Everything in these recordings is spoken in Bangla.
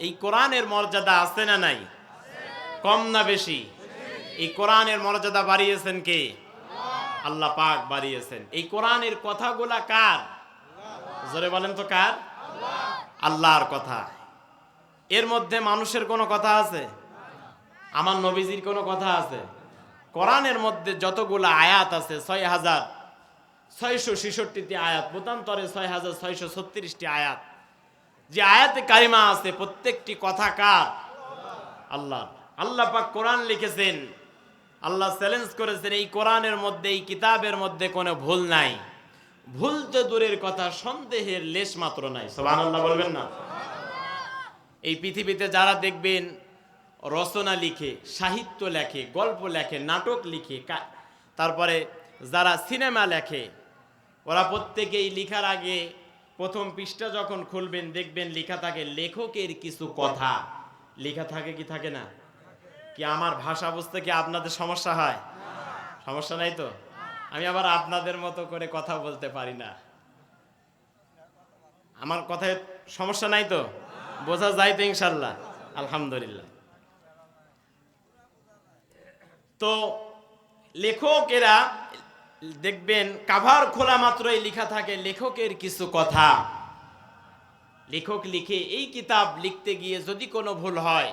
এই কোরআনের মর্যাদা আছে না নাই? কম না বেশি? এই কোরআনের মর্যাদা বাড়িয়েছেন কে? আল্লাহ পাক বাড়িয়েছেন। এই কোরআনের কথাগুলা কার? জোরে বলেন তো কার? আল্লাহর কথা। এর মধ্যে মানুষের কোনো কথা আছে? আমার নবীজির কোনো কথা আছে? কোরআনের মধ্যে যতগুলো আয়াত আছে, ছয় হাজার, ছয়শো ছেষট্টিটি আয়াত মতান্তরে ছয় হাজার ছয়শো ছত্রিশটি আয়াত। যে আয়াতে কারিমা আছে, প্রত্যেকটি কথা কার? আল্লাহ। আল্লাহ পাক কোরআন লিখেছেন। আল্লাহ চ্যালেঞ্জ করেছেন, এই কোরআনের মধ্যে, এই কিতাবের মধ্যে কোনো ভুল নাই। ভুল তো দূরের কথা, সন্দেহের লেশ মাত্র নাই। সোহান আল্লাহ বলবেন না? এই পৃথিবীতে যারা দেখবেন, রচনা লিখে, সাহিত্য লেখে, গল্প লেখে, নাটক লিখে তারপরে যারা সিনেমা লেখে, ওরা প্রত্যেকেই লিখার আগে প্রথম পৃষ্ঠা যখন খুলবেন, দেখবেন লেখা থাকে লেখকের কিছু কথা। লেখা থাকে কি থাকে না? কি আমার ভাষা বুঝতে কি আপনাদের সমস্যা হয়? সমস্যা নাই তো? আমি আবার আপনাদের মতো করে কথা বলতে পারি না। আমার কথায় সমস্যা নাই তো? বোঝা যায় তো ইনশাল্লাহ। আলহামদুলিল্লাহ। তো লেখকেরা দেখবেন কাভার খোলা মাত্রই লেখা থাকে, লেখকের কিছু কথা। লেখক লিখে এই কিতাব লিখতে গিয়ে যদি কোনো ভুল হয়,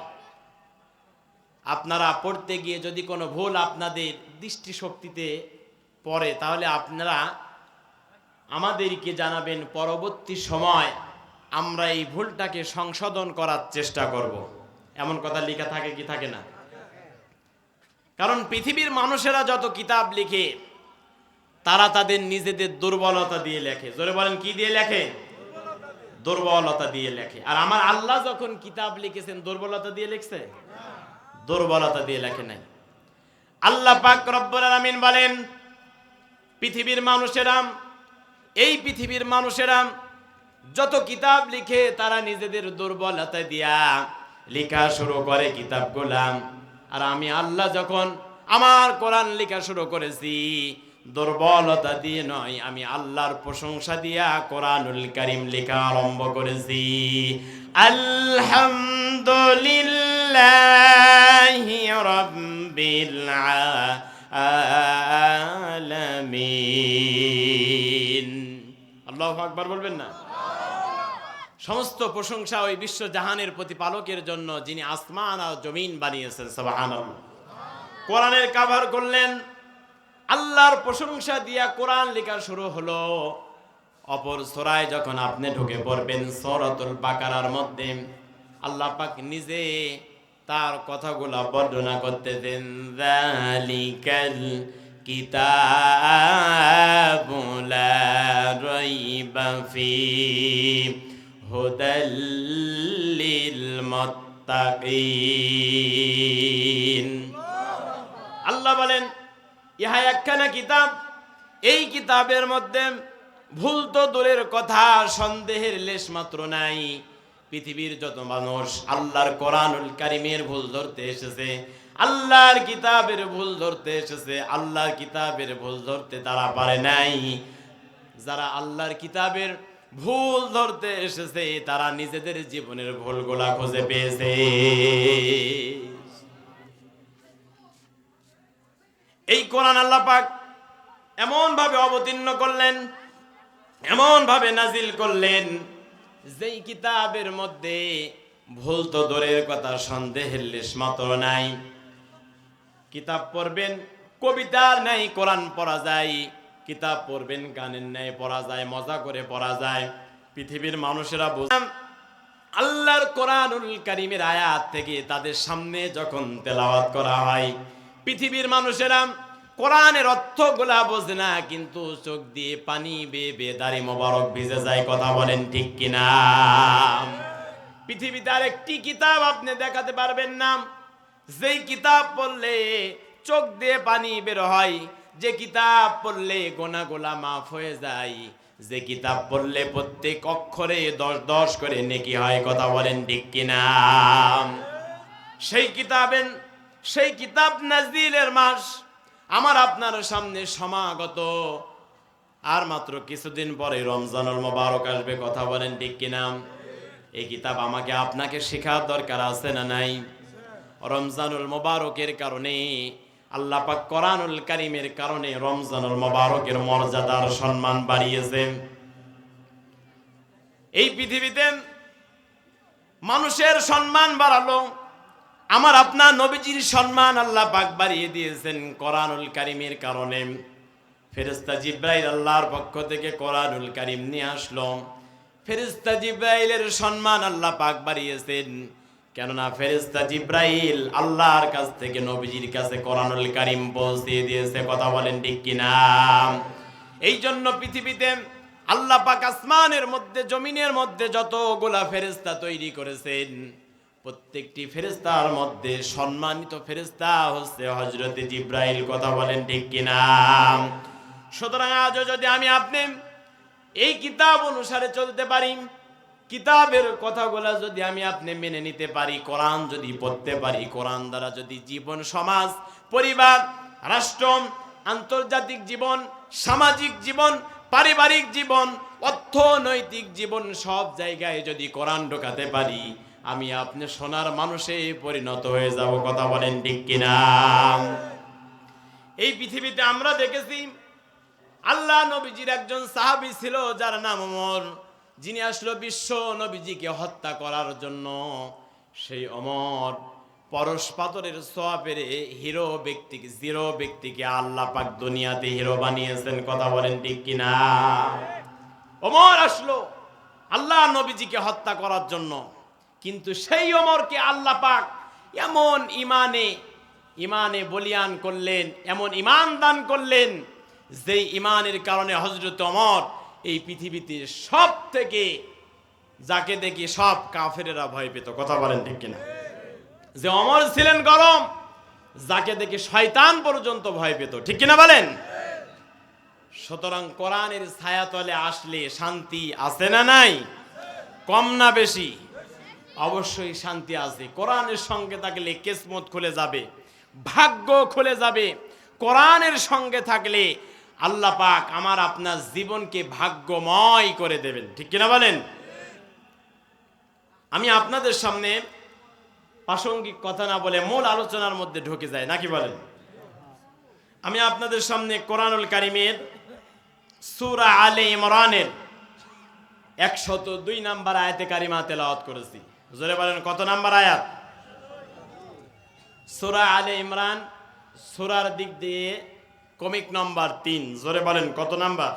আপনারা পড়তে গিয়ে যদি কোনো ভুল আপনাদের দৃষ্টিশক্তিতে পড়ে, তাহলে আপনারা আমাদেরকে জানাবেন, পরবর্তী সময় আমরা এই ভুলটাকে সংশোধন করার চেষ্টা করব। এমন কথা লেখা থাকে কি থাকে না? কারণ পৃথিবীর মানুষেরা যত কিতাব লিখে তারা তাদের নিজেদের দুর্বলতা দিয়ে লেখে। জোরে বলেন, কি দিয়ে লেখে? দুর্বলতা দিয়ে লেখে। আর আমার আল্লাহ যখন কিতাব লিখেছেন, দুর্বলতা দিয়ে লিখছে? দুর্বলতা দিয়ে লেখে নাই। আল্লাহ পাক রব্বুল আলামিন বলেন, পৃথিবীর মানুষেরা, এই পৃথিবীর মানুষেরা যত কিতাব লিখে, তারা নিজেদের দুর্বলতা দিয়া লেখা শুরু করে কিতাবগুলা। আর আমি আল্লাহ যখন আমার কোরআন লেখা শুরু করেছি দুর্বলতা দিয়ে নয়, আমি আল্লাহর প্রশংসা দিয়া কোরআনুল কারিম লেখা আরম্ভ করেছি। আলহামদুলিল্লাহি রাব্বিল আকবার বলবেন না? সমস্ত প্রশংসা ওই বিশ্ব জাহানের প্রতিপালকের জন্য যিনি আসমান আর জমিন বানিয়েছেন, সুবহানাল্লাহ। কোরআনের কাভার করলেন আল্লাহর প্রশংসা দিয়া কোরআন লেখা শুরু হলো। অপর সরায় যখন আপনি ঢুকে পড়বেন সরাতুল বাকারার মধ্যে, আল্লাহ পাক নিজে তার কথাগুলো বর্ণনা করতেছেন, যালিকাল কিতাবু লা রাইবা আল্লাহ বলেন ইহা একখানা কিতাব। এই কিতাবের মধ্যে ভুল তো দূরের কথা, সন্দেহের লেশ মাত্র নাই। পৃথিবীর যত মানুষ আল্লাহর কোরআনুল কারিমের ভুল ধরতে এসেছে, আল্লাহর কিতাবের ভুল ধরতে এসেছে, আল্লাহর কিতাবের ভুল ধরতে তারা পারে নাই। যারা আল্লাহর কিতাবের ভুল ধরতে এসেছে, তারা নিজেদের জীবনের ভুলগুলা খুঁজে পেয়েছে। এই কোরআন আল্লাহ পাক এমন ভাবে অবতীর্ণ করলেন এমন ভাবে নাজিল করলেন, যেই কিতাবের মধ্যে ভুল তো দূরের কথা, সন্দেহের লেশ মাত্র নাই। কিতাব পড়বেন কবিতার নাই, কোরআন পড়া যায়, কিতাব পড়বেন, গানের ন্যায় পড়া যায়, মজা করে পড়া যায়। পৃথিবীর মানুষেরা বুঝ আল্লাহর কোরআনুল কারিমের আয়াত থেকে তাদের সামনে যখন তেলাওয়াত করা হয় পৃথিবীর মানুষেরা কোরআনের অর্থ অর্থগুলা বোঝে না, কিন্তু চোখ দিয়ে পানি বেয়ে বেয়ে দাড়ি মোবারক ভিজে যায়, কথা বলেন ঠিক কিনা? পৃথিবীতে আর একটি কিতাব আপনি দেখাতে পারবেন না। যেই কিতাব পড়লে চোখ দিয়ে পানি বের হয়, যে কিতাব পড়লে গোনা গোলা মাফ হয়ে যায়, যে কিতাব পড়লে প্রত্যেক অক্ষরে দশ দশ করে নেকি হয়, কথা বলেন ঠিক কিনা? সেই কিতাবেন সেই কিতাব নাজদিলের মাস আমার আপনার সামনে সমাগত। আর মাত্র কিছুদিন পরে রমজানুল মোবারক আসবে, কথা বলেন ঠিক কিনা? এই কিতাব আমাকে আপনাকে শেখার দরকার আছে না নাই? রমজানুল মোবারকের কারণে, আল্লাহ পাক কোরআনুল কারিমের কারণে রমজানুল মোবারকের মর্যাদার সম্মান বাড়িয়েছে। এই পৃথিবীতে মানুষের সম্মান বাড়ালো আমার আপনার নবীজির সম্মান আল্লাহ পাক বাড়িয়ে দিয়েছেন কোরআনুল কারিমের কারণে। ফেরেস্তা জিব্রাইল আল্লাহর পক্ষ থেকে কোরআনুল কারিম নিয়ে আসলো। ফেরেস্তা জিব্রাইলের সম্মান আল্লাহ পাক বাড়িয়েছেন। কেননা ফেরেস্তা জিব্রাইল আল্লাহর কাছ থেকে নবীজির কাছে কোরআনুল কারিম পৌঁছে দিয়েছে। কথা বলেন ঠিক কিনা? এই জন্য পৃথিবীতে আল্লাহ পাক আসমানের মধ্যে, জমিনের মধ্যে যতগুলা ফেরেস্তা তৈরি করেছেন প্রত্যেকটি ফেরেস্তার মধ্যে সম্মানিত ফেরেস্তা হচ্ছে হজরতে জিব্রাইল, কথা বলেন ঠিক কিনা? সুতরাং আজও যদি আমি আপনি এই কিতাব অনুসারে চলতে পারি, কিতাবের কথাগুলো যদি আমি আপনি মেনে নিতে পারি, কোরআন যদি পড়তে পারি, কোরআন দ্বারা যদি জীবন, সমাজ, পরিবার, রাষ্ট্র, আন্তর্জাতিক জীবন, সামাজিক জীবন, পারিবারিক জীবন, অর্থনৈতিক জীবন সব জায়গায় যদি কোরআন ঢোকাতে পারি আমি আপনি সোনার মানুষে পরিণত হয়ে যাব, কথা বলেন ঠিক কিনা? এই পৃথিবীতে আমরা দেখেছি, আল্লাহ নবীজির একজন সাহাবী ছিল, যার নাম অমর যিনি আসলো বিশ্ব নবীজিকে হত্যা করার জন্য, সেই অমর পরশ পাথরের সোয়াপের হিরো ব্যক্তিকে, জিরো ব্যক্তিকে আল্লাহ পাক দুনিয়াতে হিরো বানিয়েছেন, কথা বলেন ঠিক কিনা? অমর আসলো আল্লাহ নবীজিকে হত্যা করার জন্য। কিন্তু সেই ওমরকে আল্লাহ পাক এমন ইমানে ইমানে বলিয়ান করলেন, এমন ইমান দান করলেন, যেই ইমানের কারণে হজরত অমর এই পৃথিবীতে সব থেকে যাকে দেখি সব কাফেরেরা ভয় পেত। কথা বলেন ঠিক কিনা? যে অমর ছিলেন গরম, যাকে দেখি শয়তান পর্যন্ত ভয় পেত। ঠিক কিনা বলেন? সুতরাং কোরআনের ছায়াতলে আসলে শান্তি আছে না নাই? কম না বেশি? অবশ্যই শান্তি আছে। কোরআনের সঙ্গে থাকলে কেসমত খুলে যাবে, ভাগ্য খুলে যাবে। কোরআনের সঙ্গে থাকলে আল্লাহ পাক আমার আপনার জীবনকে ভাগ্যময় করে দেবেন। ঠিক কিনা বলেন? আমি আপনাদের সামনে প্রাসঙ্গিক কথা না বলে মূল আলোচনার মধ্যে ঢুকে যায় নাকি বলেন? আমি আপনাদের সামনে কোরআনুল কারিমের সুরা আলে ইমরানের একশত দুই নাম্বার আয়াতে কারিমা তেলাওয়াত করেছি। জোরে বলেন, কত নাম্বার আয়াত? সুরা আলে ইমরান, সুরার দিক দিয়ে কমিক নাম্বার তিন। জোরে বলেন, কত নাম্বার?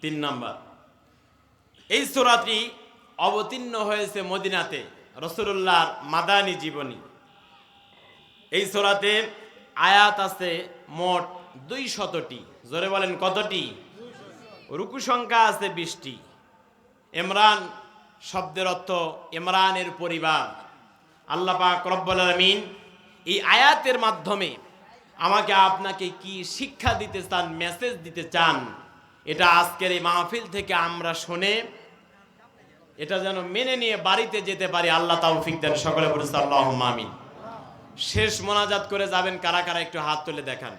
তিন নাম্বার। এই সুরাটি অবতীর্ণ হয়েছে মদিনাতে রসুল্লাহর মাদানী জীবনী। এই সোরাতে আয়াত আছে মোট দুই শতটি জোরে বলেন, কতটি? রুকু সংখ্যা আছে বিশটি। ইমরান শব্দের অর্থ ইমরানের পরিবার। আল্লাহ পাক রব্বুল আলামিন এই আয়াতের মাধ্যমে আমাকে আপনাকে কি শিক্ষা দিতে চান মেসেজ দিতে চান, এটা আজকের এই মাহফিল থেকে আমরা শুনে এটা যেন মেনে নিয়ে বাড়িতে যেতে পারি, আল্লাহ তৌফিক দেন সকলে বলেছে আল্লাহ আমিন শেষ মোনাজাত করে যাবেন, কারা কারা একটু হাত তুলে দেখান।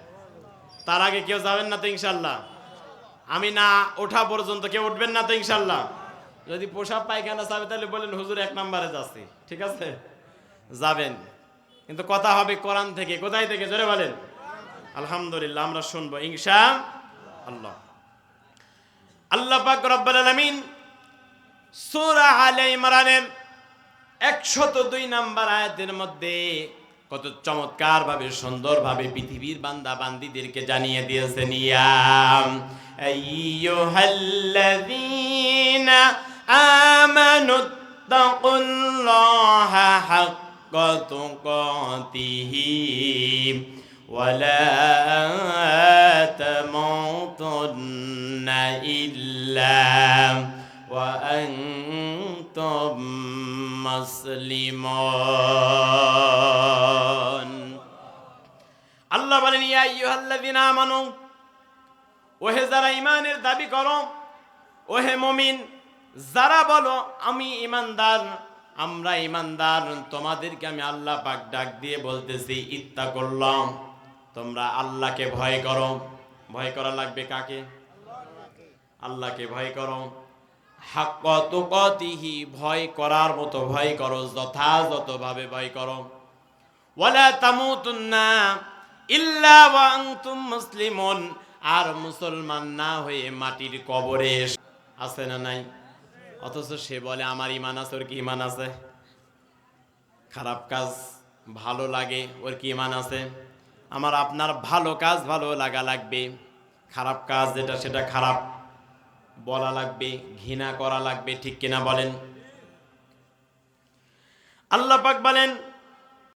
তার আগে কেউ যাবেন না তো ইনশাল্লাহ আমি না ওঠা পর্যন্ত কেউ উঠবেন না তো ইনশাল্লাহ যদি পোশাক পায়খানা যাবে, তাহলে বলেন, হুজুর, এক নম্বরে যাচ্ছি। ঠিক আছে? যাবেন। কিন্তু কথা হবে কোরআন থেকে। কোথায় থেকে? জোরে বলেন। আলহামদুলিল্লাহ, আমরা শুনব। ইনশা আল্লাহ। আল্লাহ পাক রব্বুল আলামিন সূরা আলে ইমরানের একশত দুই নাম্বার আয়াতের মধ্যে কত চমৎকার ভাবে সুন্দর ভাবে পৃথিবীর বান্দা বান্দিদেরকে জানিয়ে দিয়েছেন ইয়াম আইয়ুহাল্লাযীনা আমানু তাকুল্লাহা হাক্কা তুকাতিহি ولا تموتن إلا وأنتم مسلمون আল্লাহ বলেন ইয়া আইয়ুহাল্লাযীনা আমানু ওহে যারা ঈমানের দাবি করো ওহে মুমিন যারা বলো, আমি ইমানদার, আমরা ইমানদার, তোমাদেরকে আমি আল্লাহ পাক ডাক দিয়ে বলতেছি, ইত্তা করলাম। তোমরা আল্লাহকে ভয় করো। ভয় করা লাগবে কাকে? আল্লাহকে ভয় করো। হাক্কতুকতিহি ভয় করার মতো ভয় করো, যথাযথভাবে ভয় করো। ওয়ালা তামুতুন্না ইল্লা ওয়া আনতুম মুসলিমুন, আর মুসলমান না হয়ে মাটির কবরে আছে না নাই? অথচ সে বলে, আমার ইমান আছে, ওর কি ইমান আছে? খারাপ কাজ ভালো লাগে, ওর কি ইমান আছে? আমার আপনার ভালো কাজ ভালো লাগা লাগবে, খারাপ কাজ যেটা সেটা খারাপ বলা লাগবে, ঘৃণা করা লাগবে, ঠিক কিনা বলেন? আল্লাহ পাক বলেন